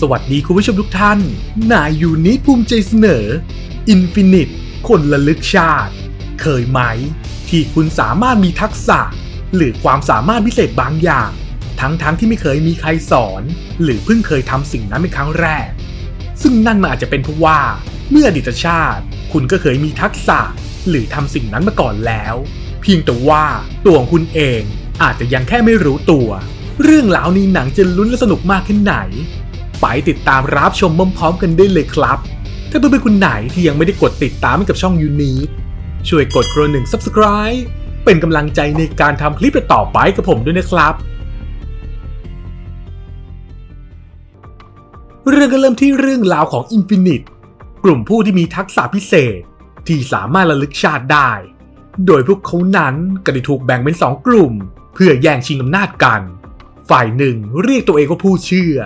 สวัสดีคุณผู้ชมทุกท่าน นายอยู่นี้ภูมิใจเสนอ Infinite คนละลึกชาติ เคยไหม ที่คุณสามารถมีทักษะ หรือความสามารถพิเศษบางอย่าง ทั้งๆทที่ไม่เคยมีใครสอน หรือเพิ่งเคยทำสิ่งนั้นเป็นครั้งแรก ซึ่งนั่นมันอาจจะเป็นเพราะว่า เมื่ออดีตชาติ คุณก็เคยมีทักษะ หรือทำสิ่งนั้นมาก่อนแล้ว เพียงแต่ว่าตัวของคุณเองอาจจะยังแค่ไม่รู้ตัว เรื่องราวนี้หนังจะลุ้นและสนุกมากแค่ไหน ไปติดตามรับชมพร้อมๆกันได้เลยครับ ถ้าเพื่อนๆคนไหนที่ยังไม่ได้กดติดตามให้กับช่องยูนีช่วยกดกระหนึ่ง subscribe เป็นกำลังใจในการทำคลิปต่อไปกับผมด้วยนะครับ เรื่องก็เริ่มที่เรื่องราวของ Infinite กลุ่มผู้ที่มีทักษะพิเศษที่สามารถระลึกชาติได้ โดยพวกเขานั้นก็ได้ถูกแบ่งเป็นสองกลุ่ม เพื่อแย่งชิงอำนาจกัน ฝ่ายหนึ่งเรียกตัวเองว่าผู้เชื่อ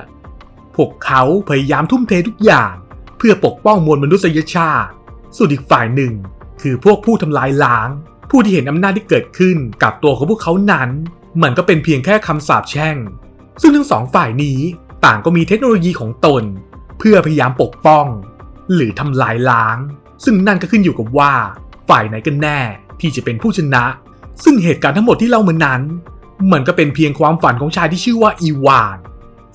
พวกเขาพยายามทุ่มเททุกอย่าง เพื่อปกป้องมวลมนุษยชาติ ส่วนอีกฝ่ายหนึ่ง คือพวกผู้ทำลายล้าง ผู้ที่เห็นอำนาจที่เกิดขึ้นกับตัวของพวกเขานั้น มันก็เป็นเพียงแค่คำสาปแช่ง ซึ่งทั้งสองฝ่ายนี้ต่างก็มีเทคโนโลยีของตน เพื่อพยายามปกป้อง หรือทำลายล้าง ซึ่งนั่นก็ขึ้นอยู่กับว่า ฝ่ายไหนกันแน่ที่จะเป็นผู้ชนะ ซึ่งเหตุการณ์ทั้งหมดที่เล่ามานั้น มันก็เป็นเพียงความฝันของชายที่ชื่อว่าอีวาน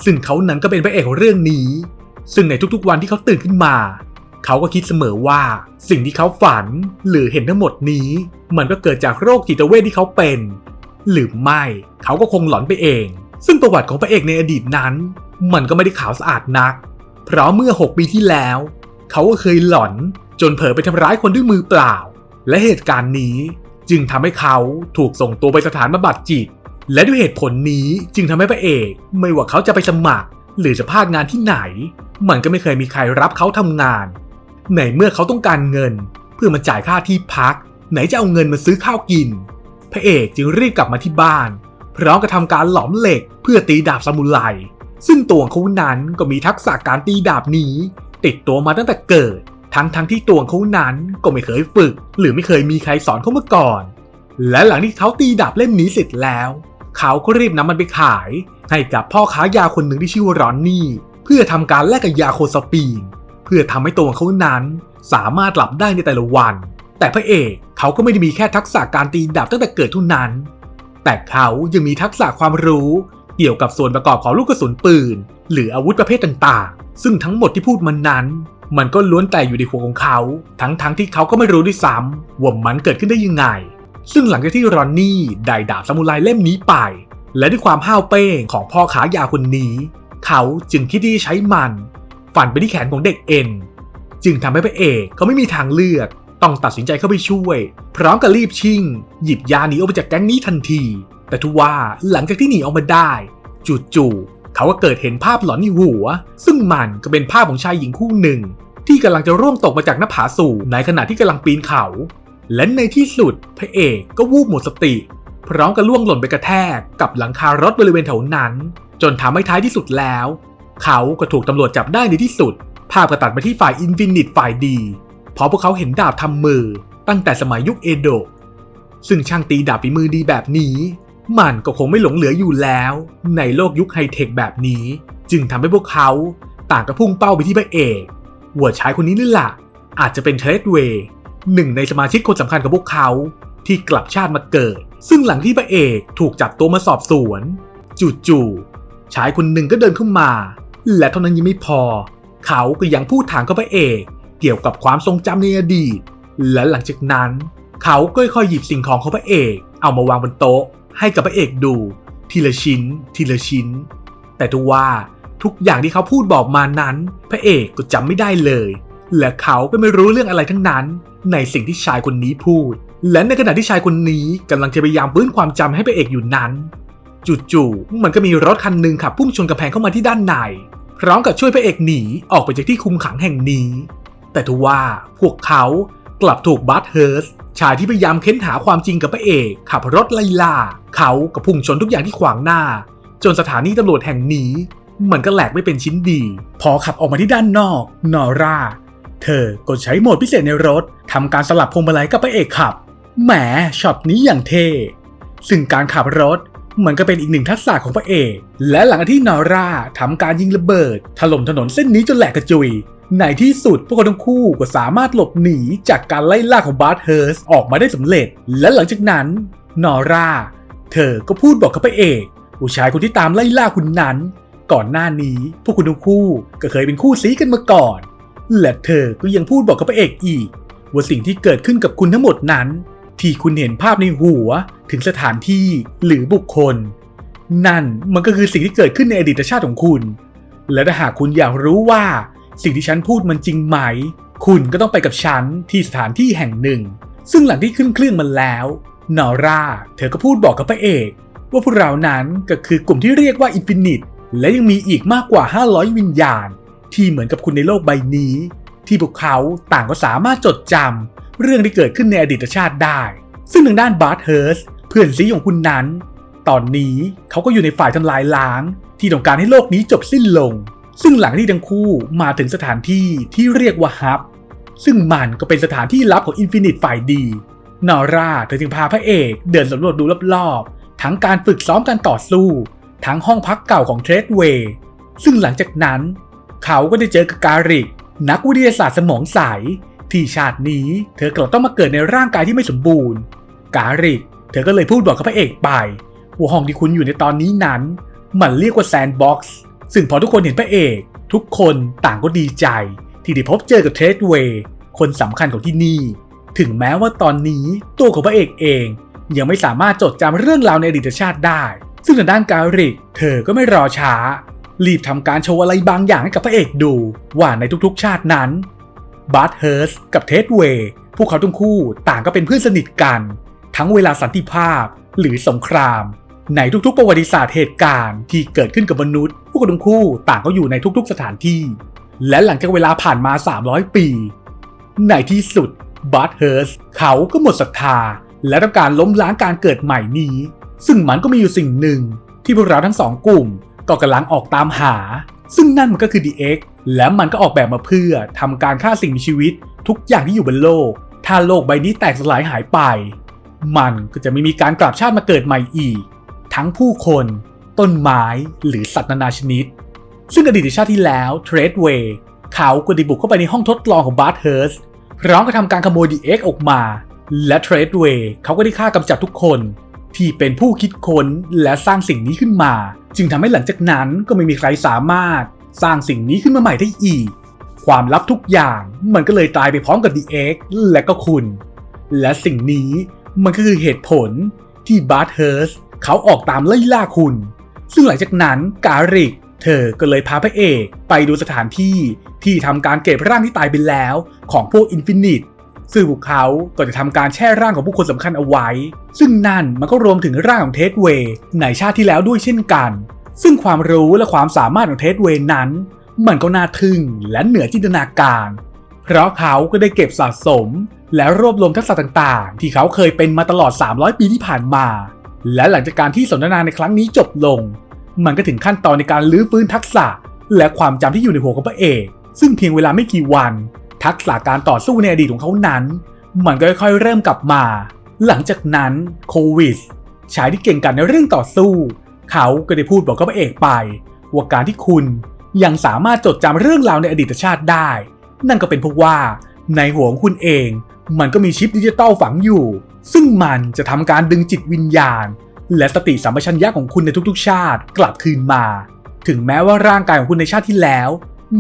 ซึ่งเขานั้นก็เป็นพระเอกของเรื่องนี้ ซึ่งในทุกๆวันที่เขาตื่นขึ้นมา เขาก็คิดเสมอว่าสิ่งที่เขาฝันหรือเห็นทั้งหมดนี้ มันก็เกิดจากโรคจิตเวทที่เขาเป็น หรือไม่เขาก็คงหลอนไปเอง ซึ่งประวัติของพระเอกในอดีตนั้น มันก็ไม่ได้ขาวสะอาดนัก เพราะเมื่อ 6 ปีที่แล้ว เขาก็เคยหลอนจนเผลอไปทำร้ายคนด้วยมือเปล่า และเหตุการณ์นี้จึงทำให้เขาถูกส่งตัวไปสถานบำบัดจิต และด้วยเหตุผลนี้จึงทำให้พระเอก ไม่ว่าเขาจะไปสมัคร หรือจะพากงานที่ไหน มันก็ไม่เคยมีใครรับเขาทำงาน ในเมื่อเขาต้องการเงิน เพื่อมาจ่ายค่าที่พัก ไหนจะเอาเงินมาซื้อข้าวกิน พระเอกจึงรีบกลับมาที่บ้านพร้อมกับทำการหลอมเหล็กเพื่อตีดาบซามูไรซึ่งตัวเขานั้นก็มีทักษะการตีดาบนี้ ติดตัวมาตั้งแต่เกิด ทั้งทั้งที่ตัวเขานั้นก็ไม่เคยฝึก หรือไม่เคยมีใครสอนเขามาก่อน และหลังที่เขาตีดาบเล่มนี้เสร็จแล้ว เขาก็รีบนำมันไปขาย ให้กับพ่อค้ายาคนหนึ่งที่ชื่อว่ารอนนี่ เพื่อทำการแลกกับยาโคสปีน เพื่อทำให้ตัวของเขานั้น สามารถหลับได้ในแต่ละวัน แต่พระเอกเขาก็ไม่ได้มีแค่ทักษะการตีดาบตั้งแต่เกิดเท่านั้น แต่เขายังมีทักษะความรู้เกี่ยวกับส่วนประกอบของลูกกระสุนปืน หรืออาวุธประเภทต่างๆ ซึ่งทั้งหมดที่พูดมันนั้น มันก็ล้วนแต่อยู่ในหัวของเขา ทั้งๆทที่เขาก็ไม่รู้ด้วยซ้ำว่ามันเกิดขึ้นได้ยังไง ซึ่งหลังจากที่รอนนี่ได้ดาบซามูไรเล่มนี้ไป และด้วยความห้าวเป้งของพ่อขายาคนนี้ เขาจึงคิดที่จะใช้มัน ฝันไปที่แขนของเด็กเอ็น จึงทำให้พระเอกเขาไม่มีทางเลือก ต้องตัดสินใจเข้าไปช่วย พร้อมกับรีบชิ่ง หยิบยาหนีออกไปจากแก๊งนี้ทันที แต่ทว่าหลังจากที่หนีออกมาได้ จู่ๆเขาก็เกิดเห็นภาพหลอนในหัว ซึ่งมันก็เป็นภาพของชายหญิงคู่หนึ่งที่กำลังจะร่วงตกมาจากหน้าผาสูงในขณะที่กำลังปีนเขา และในที่สุดพระเอกก็วูบหมดสติ พร้อมกับล่วงหล่นไปกระแทกกับหลังคารถบริเวณแถวนั้น จนทำให้ท้ายที่สุดแล้ว เขาก็ถูกตำรวจจับได้ในที่สุด ภาพก็ตัดมาที่ฝ่ายอินฟินิตฝ่ายดีเพราะพวกเขาเห็นดาบทำมือตั้งแต่สมัยยุคเอโดะซึ่งช่างตีดาบฝีมือดีแบบนี้ มันก็คงไม่หลงเหลืออยู่แล้ว ในโลกยุคไฮเทคแบบนี้ จึงทำให้พวกเขาต่างกระพุ่งเป้าไปที่พระเอกหัวชายคนนี้นี่แหละอาจจะเป็นเทรดเวย์ หนึ่งในสมาชิกคนสำคัญของพวกเขา ที่กลับชาติมาเกิด ซึ่งหลังที่พระเอกถูกจับตัวมาสอบสวน จู่ๆชายคนหนึ่งก็เดินเข้ามา และเท่านั้นยังไม่พอ เขาก็ยังพูดถามกับพระเอกเกี่ยวกับความทรงจำในอดีต และหลังจากนั้น เขาก็ค่อยๆหยิบสิ่งของของพระเอก เอามาวางบนโต๊ะ ให้กับพระเอกดู ทีละชิ้น ทีละชิ้น แต่ทว่าทุกอย่างที่เขาพูดบอกมานั้น พระเอกก็จำไม่ได้เลย และเขาก็ไม่รู้เรื่องอะไรทั้งนั้น ในสิ่งที่ชายคนนี้พูด และในขณะที่ชายคนนี้กำลังจะพยายามฟื้นความจำให้พระเอกอยู่นั้น จู่ๆมันก็มีรถคันหนึ่งขับพุ่งชนกำแพงเข้ามาที่ด้านในพร้อมกับช่วยพระเอกหนีออกไปจากที่คุมขังแห่งนี้ แต่ทว่าพวกเขากลับถูกบัตเฮิร์สชายที่พยายามเค้นหาความจริงกับพระเอกขับรถไล่ล่า เขาก็พุ่งชนทุกอย่างที่ขวางหน้า จนสถานีตำรวจแห่งนี้ มันก็แหลกไม่เป็นชิ้นดี พอขับออกมาที่ด้านนอก นอร่า อก็ใช้โหมดพิเศษในรถทำการสลับพวงมาลัยกับพระเอกขับ แหมช็อตนี้อย่างเท่ ซึ่งการขับรถมันก็เป็นอีกหนึ่งทักษะของพระเอก และหลังจากที่นอร่าทำการยิงระเบิด ถล่มถนนเส้นนี้จนแหลกกระจุย ในที่สุดพวกเขาทั้งคู่ก็สามารถหลบหนีจากการไล่ล่าของบาร์เฮิร์สออกมาได้สำเร็จ และหลังจากนั้นนอร่า เธอก็พูดบอกกับพระเอกผู้ชายคนที่ตามไล่ล่าคุณนั้น ก่อนหน้านี้พวกคุณทั้งคู่ก็เคยเป็นคู่ซีกันมาก่อน และเธอก็ยังพูดบอกกับพระเอกอีก ว่าสิ่งที่เกิดขึ้นกับคุณทั้งหมดนั้น ที่คุณเห็นภาพในหัวถึงสถานที่หรือบุคคล นั่นมันก็คือสิ่งที่เกิดขึ้นในอดีตชาติของคุณ และถ้าหากคุณอยากรู้ว่า สิ่งที่ฉันพูดมันจริงไหม คุณก็ต้องไปกับฉันที่สถานที่แห่งหนึ่ง ซึ่งหลังที่ขึ้นเครื่องมันแล้วนอร่าเธอก็พูดบอกกับพระเอก ว่าพวกเรานั้นก็คือกลุ่มที่เรียกว่าอินฟินิตและยังมีอีกมากกว่า 500 วิญญาณ ที่เหมือนกับคุณในโลกใบนี้ ที่พวกเขาต่างก็สามารถจดจำเรื่องที่เกิดขึ้นในอดีตชาติได้ ซึ่งทางด้านบาร์เฮิร์สเพื่อนซีของคุณนั้น ตอนนี้เขาก็อยู่ในฝ่ายทำลายล้าง ที่ต้องการให้โลกนี้จบสิ้นลง ซึ่งหลังที่ทั้งคู่มาถึงสถานที่ที่เรียกว่าฮับ ซึ่งมันก็เป็นสถานที่ลับของอินฟินิตฝ่ายดี นอร่าเธอจึงพาพระเอกเดินสำรวจดูรอบๆ ทั้งการฝึกซ้อมการต่อสู้ ทั้งห้องพักเก่าของเทรดเวย์ซึ่งหลังจากนั้น เขาก็ได้เจอกับการิก นักวิทยาศาสตร์สมองใส ที่ชาตินี้เธอกลับต้องมาเกิดในร่างกายที่ไม่สมบูรณ์ การิก เธอก็เลยพูดบอกกับพระเอกไปว่าห้องที่คุณอยู่ในตอนนี้นั้น มันเรียกว่าแซนด์บ็อกซ์ซึ่งพอทุกคนเห็นพระเอก ทุกคนต่างก็ดีใจ ที่ได้พบเจอกับเทรดเวย์คนสำคัญของที่นี่ ถึงแม้ว่าตอนนี้ตัวของพระเอกเอง ยังไม่สามารถจดจำเรื่องราวในอดีตชาติได้ ซึ่งทางด้านการิก เธอก็ไม่รอช้า รีบทำการโชว์อะไรบางอย่างให้กับพระเอกดู ว่าในทุกๆ ชาตินั้นบาร์เฮิร์สกับเทดเวย์พวกเขาทั้งคู่ต่างก็เป็นเพื่อนสนิทกัน ทั้งเวลาสันติภาพหรือสงคราม ในทุกๆ ประวัติศาสตร์เหตุการณ์ที่เกิดขึ้นกับมนุษย์ พวกเขาทั้งคู่ต่างก็อยู่ในทุกๆ สถานที่ และหลังจากเวลาผ่านมา 300 ปี ในที่สุดบาร์เฮิร์สเขาก็หมดศรัทธา และต้องการล้มล้างการเกิดใหม่นี้ ซึ่งมันก็มีอยู่สิ่งหนึ่งที่พวกเราทั้งสองกลุ่ม ก็กำลังออกตามหา ซึ่งนั่นมันก็คือ DX และมันก็ออกแบบมาเพื่อทำการฆ่าสิ่งมีชีวิต ทุกอย่างที่อยู่บนโลก ถ้าโลกใบนี้แตกสลายหายไป มันก็จะไม่มีการกลับชาติมาเกิดใหม่อีก ทั้งผู้คน ต้นไม้หรือสัตว์นานาชนิด ซึ่งอดีตชาติที่แล้วเทรดเวย์เขาก็ได้บุกเข้าไปในห้องทดลองของบาร์เฮิร์สพร้อมกับทำการขโมย DX ออกมา และเทรดเวย์เขาก็ได้ฆ่ากำจัดทุกคน ที่เป็นผู้คิดค้นและสร้างสิ่งนี้ขึ้นมา จึงทำให้หลังจากนั้นก็ไม่มีใครสามารถสร้างสิ่งนี้ขึ้นมาใหม่ได้อีก ความลับทุกอย่างมันก็เลยตายไปพร้อมกับ DX และก็คุณ และสิ่งนี้มันก็คือเหตุผลที่บาร์เฮิร์สเขาออกตามไล่ล่าคุณ ซึ่งหลังจากนั้นการิก เธอก็เลยพาพระเอกไปดูสถานที่ที่ทำการเก็บร่างที่ตายไปแล้วของพวกอินฟินิต ซึ่งพวกเขาก็จะทำการแช่ร่างของผู้คนสำคัญเอาไว้ ซึ่งนั่นมันก็รวมถึงร่างของเทสเวย์ในชาติที่แล้วด้วยเช่นกัน ซึ่งความรู้และความสามารถของเทสเวย์นั้น มันก็น่าทึ่งและเหนือจินตนาการ เพราะเขาก็ได้เก็บสะสม และรวบรวมทักษะต่างๆ ที่เขาเคยเป็นมาตลอด 300 ปีที่ผ่านมา และหลังจากการที่สนทนาในครั้งนี้จบลง มันก็ถึงขั้นตอนในการลื้อฟื้นทักษะ และความจำที่อยู่ในหัวของพระเอก ซึ่งเพียงเวลาไม่กี่วัน ทักษะการต่อสู้ในอดีตของเขานั้น มันก็ค่อยๆเริ่มกลับมา หลังจากนั้นโควิดชายที่เก่งกันในเรื่องต่อสู้ เขาก็ได้พูดบอกกับพระเอกไป ว่าการที่คุณยังสามารถจดจำเรื่องราวในอดีตชาติได้ นั่นก็เป็นเพราะว่าในหัวของคุณเอง มันก็มีชิปดิจิตอลฝังอยู่ ซึ่งมันจะทำการดึงจิตวิญญาณ และสติสัมปชัญญะของคุณในทุกๆ ชาติกลับคืนมา ถึงแม้ว่าร่างกายของคุณในชาติที่แล้ว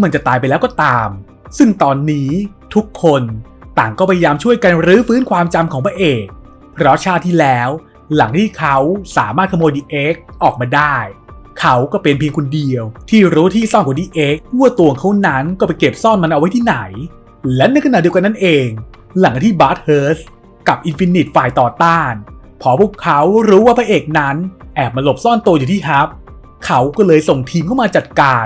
มันจะตายไปแล้วก็ตาม ซึ่งตอนนี้ทุกคนต่างก็พยายามช่วยกันรื้อฟื้นความจำของพระเอก เพราะชาติที่แล้ว หลังที่เขาสามารถขโมยดีเอ็กออกมาได้ เขาก็เป็นเพียงคนเดียว ที่รู้ที่ซ่อนของดีเอ็กว่าตัวเขานั้นก็ไปเก็บซ่อนมันเอาไว้ที่ไหน และในขณะเดียวกันนั่นเอง หลังที่บาร์เฮิร์สกับอินฟินิตฝ่ายต่อต้าน พอพวกเขารู้ว่าพระเอกนั้น แอบมาหลบซ่อนตัวอยู่ที่ฮับ เขาก็เลยส่งทีมเข้ามาจัดการ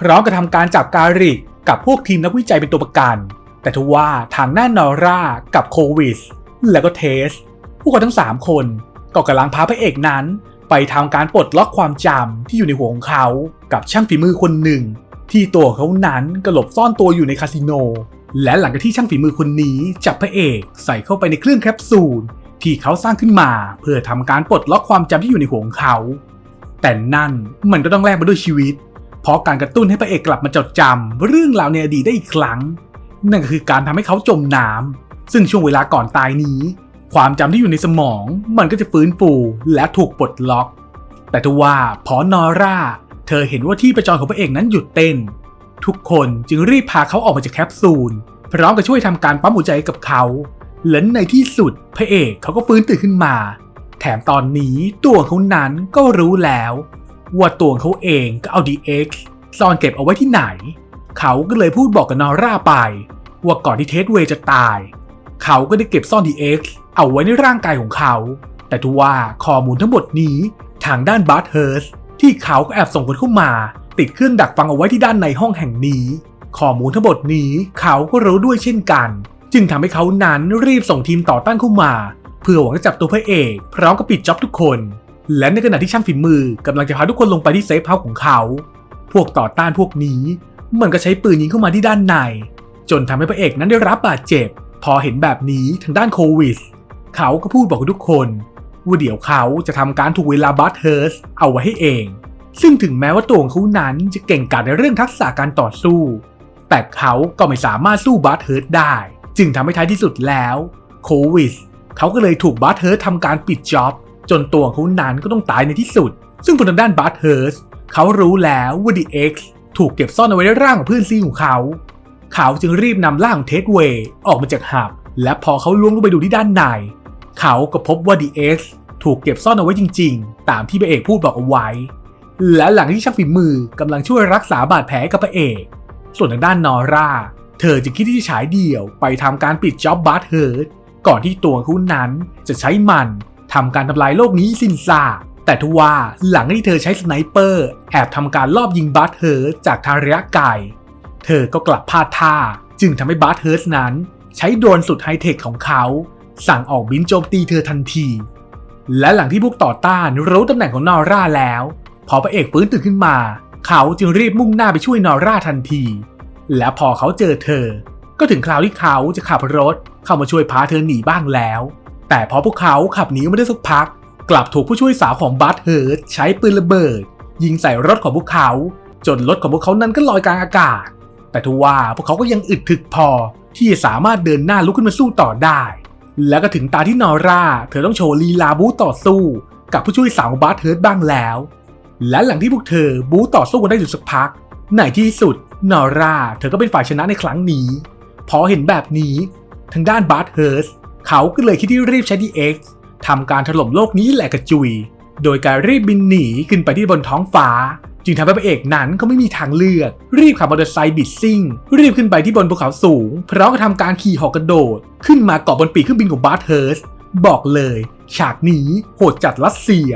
พร้อมกับทำการจับการิก กับพวกทีมนักวิจัยเป็นตัวประกัน แต่ทว่าทางหน้านอร่ากับโควิส แล้วก็เทส พวกเขาทั้ง 3 คนก็กำลังพาพระเอกนั้น ไปทำการปลดล็อกความจำที่อยู่ในหัวของเขา กับช่างฝีมือคนหนึ่ง ที่ตัวเขานั้นก็หลบซ่อนตัวอยู่ในคาสิโน และหลังจากที่ช่างฝีมือคนนี้จับพระเอกใส่เข้าไปในเครื่องแคปซูลที่เขาสร้างขึ้นมาเพื่อทำการปลดล็อกความจำที่อยู่ในหัวของเขา แต่นั่นมันก็ต้องแลกมาด้วยชีวิต เพราะการกระตุ้นให้พระเอกกลับมาจดจำเรื่องราวในอดีตได้อีกครั้ง นั่นก็คือการทำให้เขาจมน้ำซึ่งช่วงเวลาก่อนตายนี้ ความจำที่อยู่ในสมองมันก็จะฟื้นฟูและถูกปลดล็อก แต่ทว่าพอนอร่า เธอเห็นว่าที่ประจรของพระเอกนั้นหยุดเต้น ทุกคนจึงรีบพาเขาออกมาจากแคปซูลพร้อมกับช่วยทำการปั๊มหัวใจกับเขาและในที่สุดพระเอกเขาก็ฟื้นตื่นขึ้นมา แถมตอนนี้ตัวเขานั้นก็รู้แล้ว ว่าตัวเขาเองก็เอา DX ซ่อนเก็บเอาไว้ที่ไหน เขาก็เลยพูดบอกกับนอร่าไป ว่าก่อนที่เทสเวยจะตาย เขาก็ได้เก็บซ่อน DX เอาไว้ในร่างกายของเขา แต่ทว่าข้อมูลทั้งหมดนี้ทางด้านบาร์เฮิร์สที่เขาก็แอบส่งคนเข้ามา ติดเครื่องดักฟังเอาไว้ที่ด้านในห้องแห่งนี้ ข้อมูลทั้งหมดนี้เขาก็รู้ด้วยเช่นกัน จึงทำให้เขานั้นรีบส่งทีมต่อต้านเข้ามา เพื่อหวังจะจับตัวพระเอกพร้อมกับปิดจ็อบทุกคน และในขณะที่ช่างฝีมือกำลังจะพาทุกคนลงไปที่เซฟเฮาส์ของเขา พวกต่อต้านพวกนี้ มันก็ใช้ปืนยิงเข้ามาที่ด้านใน จนทำให้พระเอกนั้นได้รับบาดเจ็บ พอเห็นแบบนี้ทางด้านโควิดเขาก็พูดบอกกับทุกคนว่าเดี๋ยวเขาจะทำการถูกเวลาบัตเฮิร์สเอาไว้ให้เอง ซึ่งถึงแม้ว่าตัวของเขานั้นจะเก่งกาจในเรื่องทักษะการต่อสู้ แต่เขาก็ไม่สามารถสู้บัตเฮิร์สได้ จึงทำให้ท้ายที่สุดแล้ว โควิดเขาก็เลยถูกบัตเฮิร์สทำการปิดจ็อบ จนตัวของเขานั้นก็ต้องตายในที่สุด ซึ่งทางด้านบัตเฮิร์สเขารู้แล้วว่าดีเอ็กซ์ถูกเก็บซ่อนเอาไว้ในร่างของเพื่อนซีของเขา เขาจึงรีบนำร่างเทสเวย์ออกมาจากหับ และพอเขาล้วงลงไปดูที่ด้านใน เขาก็พบว่า DX ถูกเก็บซ่อนเอาไว้จริง ๆ ตามที่พระเอกพูดบอกเอาไว้ และหลังที่ช่างฝีมือกำลังช่วยรักษาบาดแผลกับพระเอก ส่วนทางด้านนอร่า เธอจึงคิดที่จะฉายเดี่ยวไปทำการปิดจ็อบบาร์เฮิร์ดก่อนที่ตัวเขานั้นจะใช้มัน ทำการทำลายโลกนี้สิ้นซากแต่ทว่าหลังที่เธอใช้สไนเปอร์แอบทำการลอบยิงบาร์เฮิร์จากทางระยะไกล เธอก็กลับพลาดท่า จึงทำให้บาร์เฮิร์สนั้น ใช้โดรนสุดไฮเทคของเขา สั่งออกบินโจมตีเธอทันที และหลังที่พวกต่อต้านรู้ตำแหน่งของนอร่าแล้ว พอพระเอกฟื้นตื่นขึ้นมา เขาจึงรีบมุ่งหน้าไปช่วยนอร่าทันที และพอเขาเจอเธอ ก็ถึงคราวที่เขาจะขับรถเข้ามาช่วยพาเธอหนีบ้างแล้ว แต่พอพวกเขาขับหนีม่ได้สักพัก กลับถูกผู้ช่วยสาวของบัตเฮิร์ตใช้ปืนระเบิด ยิงใส่รถของพวกเขา จนรถของพวกเขานั้นก็ลอยกลางอากาศ แต่ทว่าพวกเขาก็ยังอึดถึกพอที่จะสามารถเดินหน้าลุกขึ้นมาสู้ต่อได้ แล้วก็ถึงตาที่นอร่า เธอต้องโชว์ลีลาบูต่อสู้ กับผู้ช่วยสาวของบาร์เฮิร์ตบ้างแล้ว และหลังที่พวกเธอบูต่อสู้กันได้อยู่สักพักในที่สุดนอร่า เธอก็เป็นฝ่ายชนะในครั้งนี้ พอเห็นแบบนี้ ทางด้านบาร์เฮิร์ส เขาก็เลยคิดที่รีบใช้ DX ทำการถล่มโลกนี้แหลกกระจุย โดยการรีบบินหนีขึ้นไปที่บนท้องฟ้า จึงทำให้พระเอกนั้นก็ไม่มีทางเลือก รีบขับมอเตอร์ไซค์บิดซิ่ง รีบขึ้นไปที่บนภูเขาสูง พร้อมกับทำการขี่หอกกระโดด ขึ้นมาเกาะบนปีกเครื่องบินของบาร์เฮิร์สบอกเลย ฉากนี้โหดจัดรัสเซีย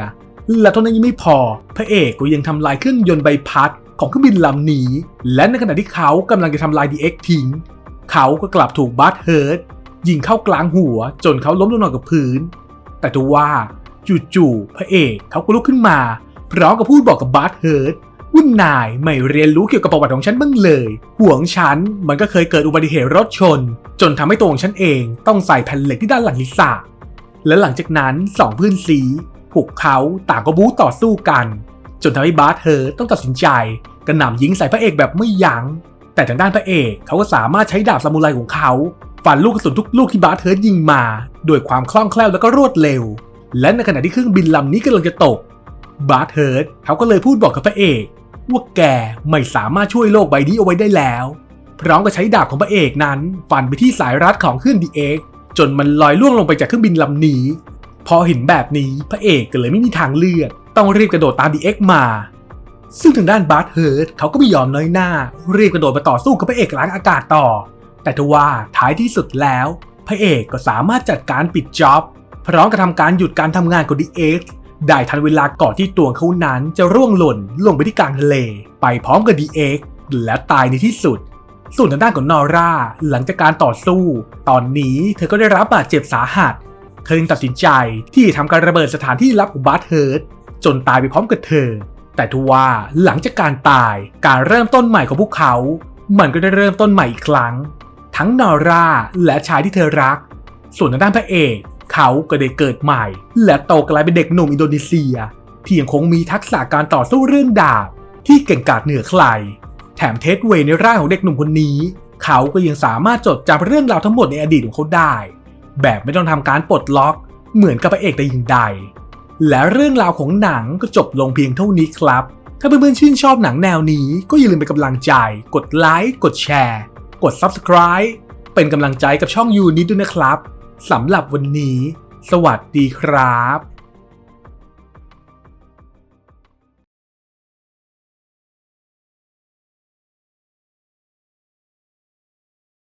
และเท่านั้นยังไม่พอ พระเอกก็ยังทำลายเครื่องยนต์ใบพัดของเครื่องบินลำนี้ และในขณะที่เขากำลังจะทำลาย DX ทิ้ง เขาก็กลับถูกบาร์เฮิร์ส ยิงเข้ากลางหัวจนเขาล้มลงนอนกับพื้น แต่ทว่าจู่ๆพระเอกเขาก็ลุกขึ้นมา พร้อมกับพูดบอกกับบาร์เฮิร์สว่านายไม่เรียนรู้เกี่ยวกับประวัติของฉันบ้างเลย ห่วงฉันมันก็เคยเกิดอุบัติเหตุรถชน จนทำให้ตัวของฉันเองต้องใส่แผ่นเหล็กที่ด้านหลังศีรษะและหลังจากนั้นสองเพื่อนซีพวกเขาต่างก็บู๊ต่อสู้กัน จนทำให้บาร์เฮิร์สต้องตัดสินใจกระหน่ำยิงใส่พระเอกแบบไม่ยัง้งแต่ทางด้านพระเอกเขาก็สามารถใช้ดาบซามูไรของเขา ฟันลูกกระสุนทุกลูกที่บาร์เฮิร์ยิงมาด้วยความคล่องแคล่วและก็รวดเร็ว และในขณะที่เครื่องบินลำนี้กำลังจะตก บาร์เฮิร์เขาก็เลยพูดบอกกับพระเอกว่าแกไม่สามารถช่วยโลกใบนี้เอาไว้ได้แล้ว พร้อมกับใช้ดาบของพระเอกนั้นฟันไปที่สายรัดของเครื่องดีเอ็กจนมันลอยล่วงลงไปจากเครื่องบินลำนี้ พอเห็นแบบนี้พระเอกก็เลยไม่มีทางเลือก ต้องรีบกระโดดตามดีเอ็กมา ซึ่งทางด้านบาร์เฮิร์สเขาก็ไม่ยอมน้อยหน้ารีบกระโดดมาต่อสู้กับพระเอกล้างอากาศต่อ แต่ทว่าท้ายที่สุดแล้ว พระเอกก็สามารถจัดการปิดจ็อบพร้อมกับทำการหยุดการทำงานของ DX ได้ทันเวลาก่อนที่ตัวเขานั้นจะร่วงหล่นลงไปที่กลางทะเล ไปพร้อมกับ DX และตายในที่สุด ส่วนทางด้านของนอร่าหลังจากการต่อสู้ ตอนนี้เธอก็ได้รับบาดเจ็บสาหัส เธอจึงตัดสินใจที่จะทำการระเบิดสถานที่ลับของบาร์เฮิร์ตจนตายไปพร้อมกับเธอ แต่ทว่าหลังจากการตายการเริ่มต้นใหม่ของพวกเขา มันก็ได้เริ่มต้นใหม่อีกครั้ง ทั้งนอร่าและชายที่เธอรัก ส่วนทางด้านพระเอกเขาก็ได้เกิดใหม่ และโตกลายเป็นเด็กหนุ่มอินโดนีเซีย ที่ยังคงมีทักษะการต่อสู้เรื่องดาบ ที่เก่งกาจเหนือใคร แถมเทสเวย์ในร่างของเด็กหนุ่มคนนี้ เขาก็ยังสามารถจดจำเรื่องราวทั้งหมดในอดีตของเขาได้ แบบไม่ต้องทำการปลดล็อก เหมือนกับพระเอกแต่ย่งใด และเรื่องราวของหนังก็จบลงเพียงเท่านี้ครับ ถ้าเพื่อนๆชื่นชอบหนังแนวนี้ก็อย่าลืมเป็นกำลังใจ กดไลค์กดแชร์ กด Subscribe เป็นกำลังใจกับช่องยูนิดด้วยนะครับสำหรับวันนี้ สวัสดีครับ